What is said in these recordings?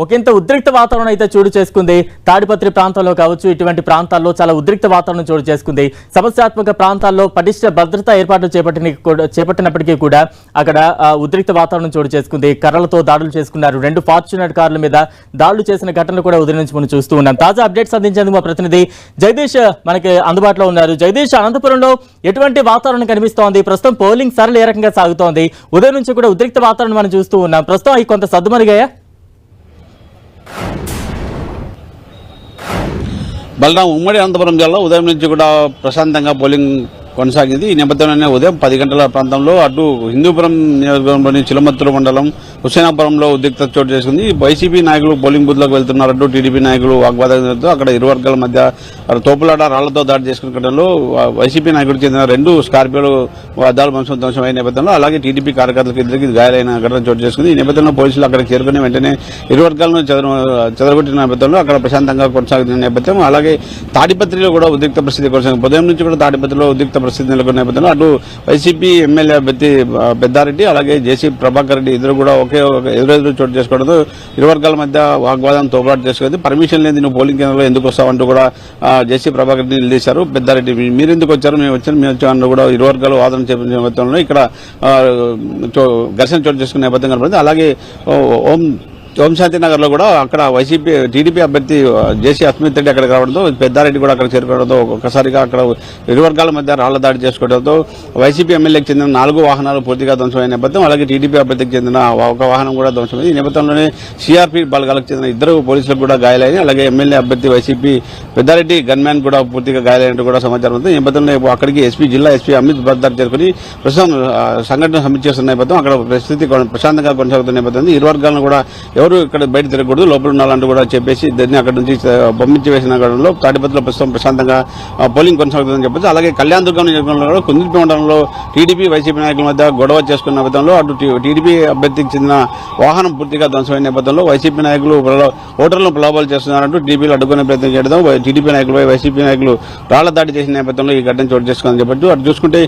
ఒకంత ఉద్రిక్త వాతావరణం అయితే చోటు చేసుకుంది. తాడిపత్రి ప్రాంతంలో కావచ్చు ఇటువంటి ప్రాంతాల్లో చాలా ఉద్రిక్త వాతావరణం చోటు చేసుకుంది. సమస్యాత్మక ప్రాంతాల్లో పటిష్ట భద్రతా ఏర్పాట్లు చేపట్టిన కూడా- చేపట్టినప్పటికీ కూడా అక్కడ ఉద్రిక్త వాతావరణం చోటు చేసుకుంది. కర్రలతో దాడులు చేసుకున్నారు. రెండు ఫార్చునర్ కార్ల మీద దాడులు చేసిన ఘటనలు కూడా ఉదయం నుంచి మనం చూస్తూ ఉన్నాం. తాజా అప్డేట్స్ అందించేందుకు మా ప్రతినిధి జగదీష్ మనకి అందుబాటులో ఉన్నారు. జగదీష్ అనంతపురంలో ఎటువంటి వాతావరణం కనిపిస్తోంది? ప్రస్తుతం పోలింగ్ సరళ ఏ రకంగా సాగుతోంది? ఉదయం నుంచి కూడా ఉద్రిక్త వాతావరణం మనం చూస్తూ ఉన్నాం. ప్రస్తుతం అవి కొంత సద్దుమరిగాయా? బలరాం ఉమ్మడి అనంతపురం జిల్లా ఉదయం నుంచి కూడా ప్రశాంతంగా పోలింగ్ కొనసాగింది. ఈ నేపథ్యంలోనే ఉదయం పది గంటల ప్రాంతంలో అటు హిందూపురం నియోజకవర్గంలోని చిలమత్తూరు మండలం హుసేనాపురంలో ఉద్రిక్త చోటు చేసుకుంది. వైసీపీ నాయకులు పోలింగ్ బూత్లోకి వెళ్తున్నారంటూ టీడీపీ నాయకులు వాగ్వాదం అక్కడ ఇరు వర్గాల మధ్య తోపులాట రాళ్ళతో దాడి చేసుకున్న ఘటనలో వైసీపీ నాయకుడికి చెందిన రెండు స్కార్పియోలు అద్దాల వంశం ధ్వంసం అయిన నేపథ్యంలో అలాగే టీడీపీ కార్యకర్తలకు ఇద్దరికి గాయాలైన ఘటన చోటు చేసుకుంది. ఈ నేపథ్యంలో పోలీసులు అక్కడికి చేరుకుని వెంటనే ఇరు వర్గాలను చెదరగొట్టిన నేపథ్యంలో అక్కడ ప్రశాంతంగా కొనసాగుతున్న నేపథ్యం. అలాగే తాడిపత్రిలో కూడా ఉద్రిక్త పరిస్థితి కొనసాగింది. ఉదయం నుంచి కూడా తాడిపత్రిలో ఉద్రిక్త పరిస్థితి నెలకొన్న నేపథ్యంలో అటు వైసీపీ ఎమ్మెల్యే అభ్యర్థి పెద్దారెడ్డి అలాగే జేసీ ప్రభాకర్ రెడ్డి ఇద్దరు కూడా ఒకే ఒక ఎదురెదురు చోటు చేసుకోవడంతో ఇరు వర్గాల మధ్య వాగ్వాదం తోపాటు చేసుకుంది. పర్మిషన్ లేని నువ్వు పోలింగ్ కేంద్రంలో ఎందుకు వస్తావంటూ కూడా జేసీ ప్రభాకర్ రెడ్డి నిలదీశారు. పెద్దారెడ్డి మీరు ఎందుకు వచ్చారు? మేము వచ్చాను మేము వచ్చామని కూడా ఇరు వర్గాలు వాదన చేపట్టిన నేపథ్యంలో ఇక్కడ చో- ఘర్షణ చోటు చేసుకునే నేపథ్యం కనబడింది అలాగే ఓం ఓంశాంతి నగర్లో కూడా అక్కడ వైసీపీ టీడీపీ అభ్యర్థి జేసీ అస్మిత్ రెడ్డి అక్కడికి రావడంతో పెద్దారెడ్డి కూడా అక్కడ చేరుకోవడంతో ఒక్కసారిగా అక్కడ ఇరు వర్గాల మధ్య రాళ్ళ దాడి చేసుకోవడంతో వైసీపీ ఎమ్మెల్యేకి చెందిన నాలుగు వాహనాలు పూర్తిగా ధ్వంసమైన నేపథ్యం అలాగే టీడీపీ అభ్యర్థికి చెందిన ఒక వాహనం కూడా ధ్వంసమైంది. ఈ నేపథ్యంలోనే సిఆర్పీ బలగాలకు చెందిన ఇద్దరు పోలీసులకు కూడా గాయాలైన అలాగే ఎమ్మెల్యే అభ్యర్థి వైసీపీ పెద్దారెడ్డి గన్మ్యాన్ కూడా పూర్తిగా గాయాలైనట్టు కూడా సమాచారం ఉంది. ఈ నేపథ్యంలో అక్కడికి ఎస్పీ జిల్లా ఎస్పీ అమిత్ బర్దార్ చేరుకుని ప్రస్తుతం సంఘటన సమీక్షిస్తున్న నేపథ్యం అక్కడ పరిస్థితి కొన- ప్రశాంతంగా కొనసాగుతున్న నేపథ్యం ఇరు వర్గాలను కూడా ఎవరు ఇక్కడ బయట తిరగకూడదు లోపల ఉండాలంటూ కూడా చెప్పేసి దాన్ని అక్కడ నుంచి పంపించి వేసిన గడంలో తాడిపత్రిలో ప్రస్తుతం ప్రశాంతంగా పోలింగ్ కొనసాగుతుందని చెప్పొచ్చు. అలాగే కళ్యాణ దుర్గం నియోజకవర్గంలో కూడా కుందిపి మండలంలో టీడీపీ వైసీపీ నాయకుల మధ్య గొడవ చేసుకున్న నేపథ్యంలో అటు టీడీపీ అభ్యర్థికి చెందిన వాహనం పూర్తిగా ధ్వంసమైన నేపథ్యంలో వైసీపీ నాయకులు ఓటర్లను ప్రలోభాలు చేస్తున్నారంటూ టీడీపీలు అడ్డుకునే ప్రయత్నం చేయడం టీడీపీ నాయకులపై వైసీపీ నాయకులు రాళ్ళ దాడి చేసిన నేపథ్యంలో ఈ ఘటన చోటు చేసుకుందని చెప్పచ్చు. అటు చూసుకుంటే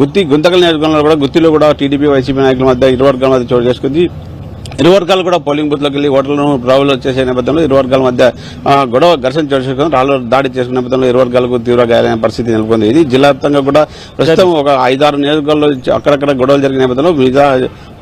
గుత్తి గుంతకల్ నియోజకవర్గంలో కూడా గుత్తిలో కూడా టీడీపీ వైసీపీ నాయకుల మధ్య ఇరు వర్గాల మధ్య చోటు చేసుకుంది. ఇరు వర్గాలు కూడా పోలింగ్ బూత్లోకి వెళ్ళి ఓటర్లను రావులు చేసే నేపథ్యంలో ఇరు వర్గాల మధ్య గొడవ ఘర్షణ చేసుకుని రాళ్ళు దాడి చేసుకున్న నేపథ్యంలో ఇరు వర్గాలకు తీవ్ర గాయాలైన పరిస్థితి నెలకొంది. ఇది జిల్లా వ్యాప్తంగా కూడా ప్రస్తుతం ఒక ఐదారు నియోజకవర్గాల్లో అక్కడక్కడ గొడవలు జరిగిన నేపథ్యంలో మిగతా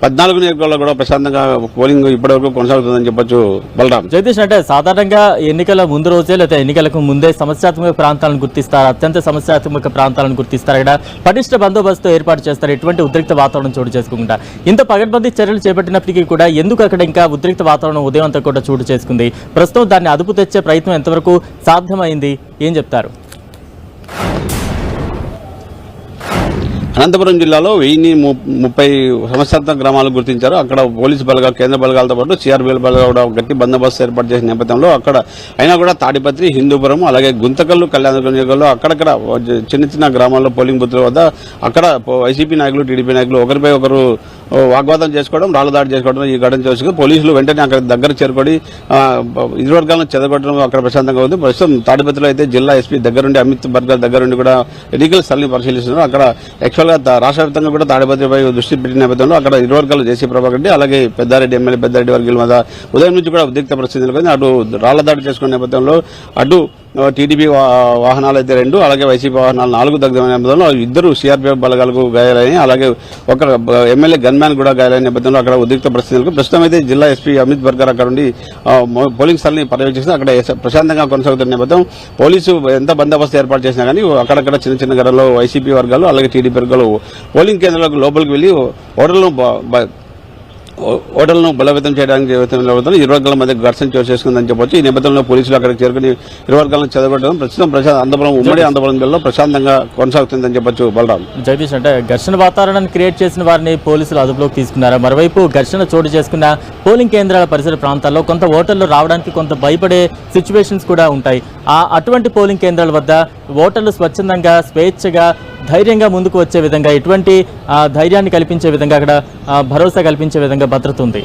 పద్నాలుగు నియోజకవర్గాల్లో కూడా ప్రశాంతంగా పోలింగ్ ఇప్పటివరకు కొనసాగుతుందని చెప్పొచ్చు బలరాం. జగదీష్ అంటే సాధారణంగా ఎన్నికల ముందు రోజే లేదా ఎన్నికలకు ముందే సమస్యాత్మక ప్రాంతాలను గుర్తిస్తారు? అత్యంత సమస్యాత్మక ప్రాంతాలను గుర్తిస్తారు ఇక్కడ? పటిష్ట బందోబస్తు ఏర్పాటు చేస్తారు. ఎటువంటి ఉద్రిక్త వాతావరణం చోటు చేసుకుంటా ఇంత పగడ్బందీ చర్యలు చేపట్టినప్పటికీ కూడా ఎందుకు అక్కడ ఇంకా ఉద్రిక్త వాతావరణం ఉదయం అంతా కూడా చోటు చేసుకుంది? ప్రస్తుతం దాన్ని అదుపు తెచ్చే ప్రయత్నం ఎంతవరకు సాధ్యమైంది? ఏం చెప్తారు? అనంతపురం జిల్లాలో వెయ్యి ముప్పై సమస్యాత్మక గ్రామాలు గుర్తించారు. అక్కడ పోలీసు బలగా కేంద్ర బలగాలతో పాటు సిఆర్బీఎల్ బలగా కూడా గట్టి బందోబస్తు ఏర్పాటు చేసిన నేపథ్యంలో అక్కడ అయినా కూడా తాడిపత్రి హిందూపురం అలాగే గుంతకల్లు కళ్యాణ నియోజకవర్గంలో అక్కడక్కడ చిన్న చిన్న గ్రామాల్లో పోలింగ్ బూత్ల వద్ద అక్కడ వైసీపీ నాయకులు టీడీపీ నాయకులు ఒకరిపై ఒకరు వాగ్వాదం చేసుకోవడం రాళ్ళ దాడి చేసుకోవడం ఈ ఘటన చేసుకుని పోలీసులు వెంటనే అక్కడ దగ్గర చేరుకొని ఇరువర్గాలను చెదగొట్టడం అక్కడ ప్రశాంతంగా ఉంది. ప్రస్తుతం తాడిపత్రిలో అయితే జిల్లా ఎస్పీ దగ్గరుండి అమిత్ బర్గర్ దగ్గరుండి కూడా ఎన్నికల స్థలిని పరిశీలిస్తున్నారు. అక్కడ యాక్చువల్గా రాష్ట్ర వ్యాప్తంగా కూడా తాడిపత్రిపై దృష్టి పెట్టిన నేపథ్యంలో అక్కడ ఇరువర్గాలు జేసీ ప్రభాకర్ రెడ్డి అలాగే పెద్దారెడ్డి ఎమ్మెల్యే పెద్దారెడ్డి వర్గాల మధ్య ఉదయం నుంచి కూడా ఉద్రిక్త పరిస్థితి అటు రాళ్ళ దాడి చేసుకున్న నేపథ్యంలో అటు టీడీపీ వా- వాహనాలు అయితే రెండు అలాగే వైసీపీ వాహనాలు నాలుగు దగ్గర నేపథ్యంలో ఇద్దరు సీఆర్పీఎఫ్ బలగాలకు గాయాలని అలాగే ఒక ఎమ్మెల్యే గన్మ్యాన్ కూడా గాయాలైన నేపథ్యంలో అక్కడ ఉద్రిక్త పరిస్థితులకు ప్రస్తుతం అయితే జిల్లా ఎస్పీ అమిత్ బర్గర్ అక్కడ ఉండి పోలింగ్ స్థలాన్ని పర్యవేక్షిస్తూ అక్కడ ప్రశాంతంగా కొనసాగుతున్న నేపథ్యం. పోలీసు ఎంత బందోబస్తు ఏర్పాటు చేసినా కానీ అక్కడక్కడ చిన్న చిన్న గడలో వైసీపీ వర్గాలు అలాగే టీడీపీ వర్గాలు పోలింగ్ కేంద్రాలకు లోపలికి వెళ్ళి ఓటర్లను ఓటర్లను బలోపేతం చేయడానికి నిలబడుతున్న ఇరు వర్గాల మధ్య ఘర్షణ చోటు చేసుకుందని చెప్పొచ్చు. ఈ నేపథ్యంలో పోలీసులు అక్కడికి చేరుకుని ఇరు వర్గాలను చెదగొట్టడం ప్రస్తుతం ప్రశా అందపురం ఉమ్మడి అందపురం జిల్లాలో ప్రశాంతంగా కొనసాగుతుందని చెప్పొచ్చు బలరాం జగదీష్ అంటే ఘర్షణ వాతావరణాన్ని క్రియేట్ చేసిన వారిని పోలీసులు అదుపులోకి తీసుకున్నారు? మరోవైపు ఘర్షణ చోటు చేసుకున్న పోలింగ్ కేంద్రాల పరిసర ప్రాంతాల్లో కొంత ఓటర్లు రావడానికి కొంత భయపడే సిచ్యువేషన్స్ కూడా ఉంటాయి. అటువంటి పోలింగ్ కేంద్రాల వద్ద ఓటర్లు స్వచ్ఛందంగా స్వేచ్ఛగా ధైర్యంగా ముందుకు వచ్చే విధంగా ఎటువంటి ధైర్యాన్ని కల్పించే విధంగా అక్కడ భరోసా కల్పించే విధంగా భద్రత ఉంది.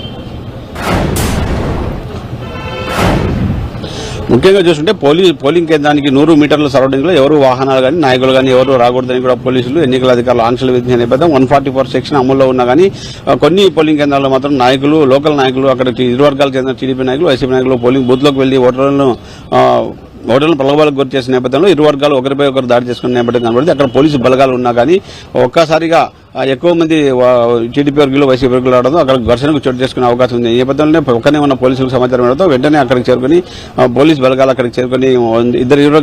ముఖ్యంగా చూస్తుంటే పోలింగ్ పోలింగ్ కేంద్రానికి నూరు మీటర్ల సరౌండింగ్లో ఎవరు వాహనాలు కానీ నాయకులు కానీ ఎవరు రాకూడదని కూడా పోలీసులు ఎన్నికల అధికారులు ఆంక్షలు విధించిన నేపథ్యం వన్ ఫార్టీ ఫోర్ సెక్షన్ అమల్లో ఉన్నా కానీ కొన్ని పోలింగ్ కేంద్రాల్లో మాత్రం నాయకులు లోకల్ నాయకులు అక్కడ ఇరు వర్గాలకు చెందిన టీడీపీ నాయకులు వైసీపీ నాయకులు పోలింగ్ బూత్లోకి వెళ్ళి ఓటర్లను ఆ, ఓటర్లను ప్రలోభాలకు గురి చేసిన నేపథ్యంలో ఇరు వర్గాలు ఒకరిపై ఒకరు దాడి చేసుకున్న నేపథ్యం కనబడింది. అక్కడ పోలీసు బలగాలు ఉన్నా కానీ ఒక్కసారిగా ఎక్కువ మంది టీడీపీ వర్గులు వైసీపీ వర్గులు రావడంతో అక్కడ ఘర్షణకు చోటు చేసుకునే అవకాశం ఉంది. ఈ నేపథ్యంలో ఒక్కనే ఉన్న పోలీసులకు సమాచారం ఇవ్వడంతో వెంటనే అక్కడికి చేరుకుని పోలీస్ బలగాలు అక్కడికి చేరుకుని ఇద్దరు ఇరు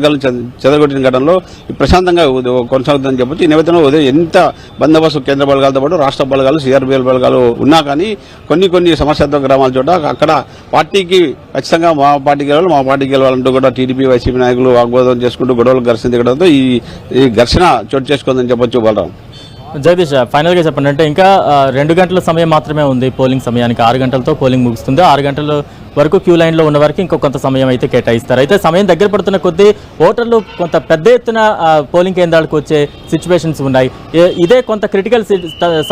చెదగొట్టిన ఘటనలో ప్రశాంతంగా కొనసాగుతుందని చెప్పొచ్చు. ఈ నేపథ్యంలో ఉదయం ఎంత బందోబస్తు కేంద్ర బలగాలతో పాటు రాష్ట్ర బలగాలు సీఆర్బీఎల్ బలగాలు ఉన్నా కానీ కొన్ని కొన్ని సమస్యాత్మక గ్రామాల చోట అక్కడ పార్టీకి ఖచ్చితంగా మా పార్టీకి గెలవాలి మా పార్టీకి గెలవాలంటూ కూడా టీడీపీ వైసీపీ నాయకులు వాగ్వాదం చేసుకుంటూ గొడవలు ఘర్షణ దిగడంతో ఈ ఈ ఘర్షణ చోటు చేసుకుందని చెప్పొచ్చు బలరాం. జగదీష్ ఫైనల్గా చెప్పండి. అంటే ఇంకా రెండు గంటల సమయం మాత్రమే ఉంది పోలింగ్ సమయానికి. ఆరు గంటలతో పోలింగ్ ముగుస్తుంది. ఆరు గంటల వరకు క్యూ లైన్లో ఉన్న వరకు ఇంకో కొంత సమయం అయితే కేటాయిస్తారు. అయితే సమయం దగ్గర పడుతున్న కొద్దీ ఓటర్లు కొంత పెద్ద ఎత్తున పోలింగ్ కేంద్రాలకు వచ్చే సిచ్యువేషన్స్ ఉన్నాయి. ఇదే కొంత క్రిటికల్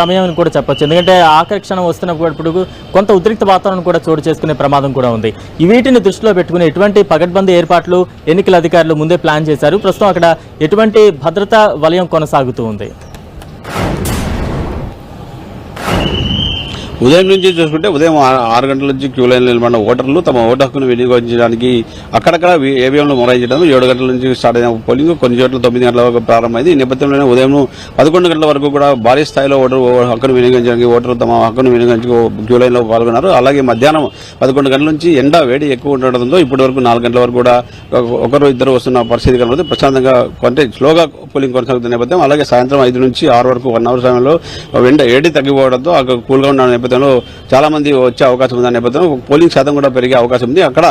సమయం అని కూడా చెప్పొచ్చు. ఎందుకంటే ఆఖరి క్షణం వస్తున్నప్పుడు కొంత ఉద్రిక్త వాతావరణం కూడా చోటు చేసుకునే ప్రమాదం కూడా ఉంది. ఈ వీటిని దృష్టిలో పెట్టుకుని ఎటువంటి పగడ్బందీ ఏర్పాట్లు ఎన్నికల అధికారులు ముందే ప్లాన్ చేశారు. ప్రస్తుతం అక్కడ ఎటువంటి భద్రతా వలయం కొనసాగుతూ ఉంది. ఉదయం నుంచి చూసుకుంటే ఉదయం ఆరు గంటల నుంచి క్యూ లైన్ నిలబడిన ఓటర్లు తమ ఓటు హక్కును వినియోగించడానికి అక్కడక్కడ ఏబిఎంలు మొరాయించడం ఏడు గంటల నుంచి స్టార్ట్ అయిన పోలింగ్ కొన్ని చోట్ల తొమ్మిది గంటల వరకు ప్రారంభమైంది. ఈ నేపథ్యంలోనే ఉదయం పదకొండు గంటల వరకు కూడా భారీ స్థాయిలో ఓటర్ హక్కును వినియోగించడానికి ఓటర్లు తమ హక్కును వినియోగించుకు క్యూ లైన్లో పాల్గొన్నారు. అలాగే మధ్యాహ్నం పదకొండు గంటల నుంచి ఎండ వేడి ఎక్కువ ఉండడంతో ఇప్పటి వరకు నాలుగు గంటల వరకు కూడా ఒక- ఒకరు ఇద్దరు వస్తున్న పరిస్థితి కనబడుతుంది. ప్రశాంతంగా కొంటే స్లోగా పోలింగ్ కొనసాగుతున్న నేపథ్యం. అలాగే సాయంత్రం ఐదు నుంచి ఆరు వరకు వన్ అవర్ సమయంలో ఎండ ఏడి తగ్గిపోవడంతో అక్కడ కూల్గా ఉన్న నేపథ్యం నేపథ్యంలో చాలా మంది వచ్చే అవకాశం ఉంది నేపథ్యంలో పోలింగ్ శాతం కూడా పెరిగే అవకాశం ఉంది. అక్కడ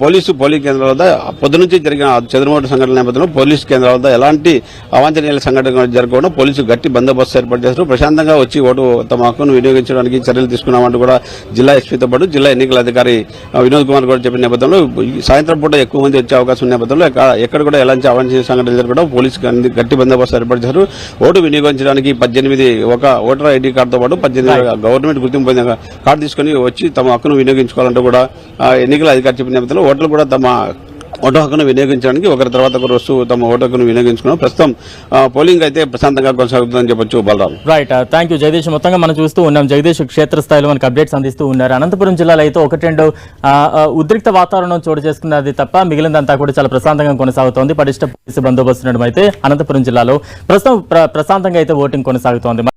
పోలీసు పోలింగ్ కేంద్రాల వద్ద పొద్దు నుంచి జరిగిన చెదురుమూడు సంఘటనల నేపథ్యంలో పోలీసు కేంద్రాల వద్ద ఎలాంటి అవాంఛనీయ సంఘటన జరగకుండా పోలీసు గట్టి బందోబస్తు ఏర్పాటు చేస్తారు ప్రశాంతంగా వచ్చి ఓటు తమ హక్కును వినియోగించడానికి చర్యలు తీసుకున్నామంటూ కూడా జిల్లా ఎస్పీతో పాటు జిల్లా ఎన్నికల అధికారి వినోద్ కుమార్ కూడా చెప్పిన నేపథ్యంలో సాయంత్రం పూట ఎక్కువ మంది వచ్చే అవకాశం ఉన్న నేపథ్యంలో ఎక్క- ఎక్కడ కూడా ఎలాంటి అవాంఛనీయ సంఘటనలు జరగడం పోలీసు గట్టి బందోబస్తు ఏర్పాటు చేశారు. ఓటు వినియోగించడానికి పద్దెనిమిది ఒక ఓటర్ ఐడి కార్డుతో పాటు పద్దెనిమిది గవర్నమెంట్ గుర్తింపు పొందిన కార్డు తీసుకుని వచ్చి తమ హక్కును వినియోగించుకోవాలంటే కూడా ఎన్నికల అధికారి చెప్పిన నేపథ్యంలో ఓటర్లు కూడా తమ ఓటు హక్కును వినియోగించడానికి ఒకరి తర్వాత ఒకరు వస్తూ తమ ఓటు హక్కును వినియోగించుకున్నాం ప్రస్తుతం పోలింగ్ అయితే ప్రశాంతంగా కొనసాగుతుందని చెప్పొచ్చు Balaram right thank you Jagadish మొత్తంగా మనం చూస్తూ ఉన్నాం జగదీష్ క్షేత్రస్థాయిలో మనకు అప్డేట్స్ అందిస్తూ ఉన్నారు అనంతపురం జిల్లాలో అయితే ఒకటి రెండు ఆ, ఉద్రిక్త వాతావరణం చోటు చేసుకున్నది తప్ప మిగిలినంతా కూడా చాలా ప్రశాంతంగా కొనసాగుతోంది పటిష్ట పోలీసు బందోబస్తు అయితే అనంతపురం జిల్లాలో ప్రస్తుతం ప్రశాంతంగా అయితే ఓటింగ్ కొనసాగుతోంది